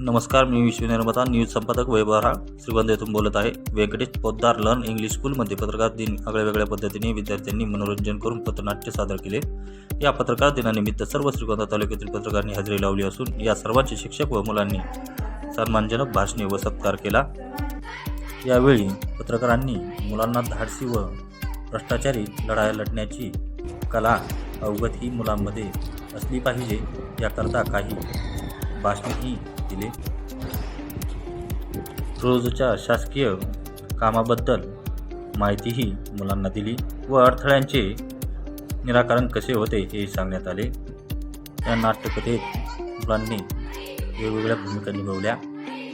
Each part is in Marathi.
नमस्कार मी विश्वनिर्माता न्यूज संपादक वैभवरा श्रीगोंदा येथून बोलत आहे. व्यंकटेश पोद्दार लर्न इंग्लिश स्कूलमध्ये पत्रकार दिन आगळ्या वेगळ्या पद्धतीने विद्यार्थ्यांनी मनोरंजन करून पथनाट्य सादर केले. या पत्रकार दिनानिमित्त सर्व श्रीगोंदा तालुक्यातील पत्रकारांनी हजेरी लावली असून या सर्वांचे शिक्षक व मुलांनी सन्मानजनक भाषणे व सत्कार केला. यावेळी पत्रकारांनी मुलांना धाडसी व भ्रष्टाचारी लढाया लढण्याची कला अवगत ही मुलांमध्ये असली पाहिजे याकरता काही भाषणेही दिले रोजच्या शासकीय कामाबद्दल माहितीही मुलांना दिली व अडथळ्यांचे निराकरण कसे होते हे सांगण्यात आले. या नाट्यकथेत मुलांनी वेगवेगळ्या भूमिका निभावल्या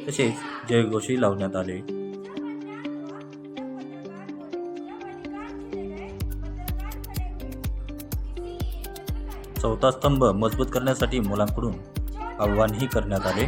तसेच जयघोषही लावण्यात आले. चौथा स्तंभ मजबूत करण्यासाठी मुलांकडून आव्हानही करण्यात आले.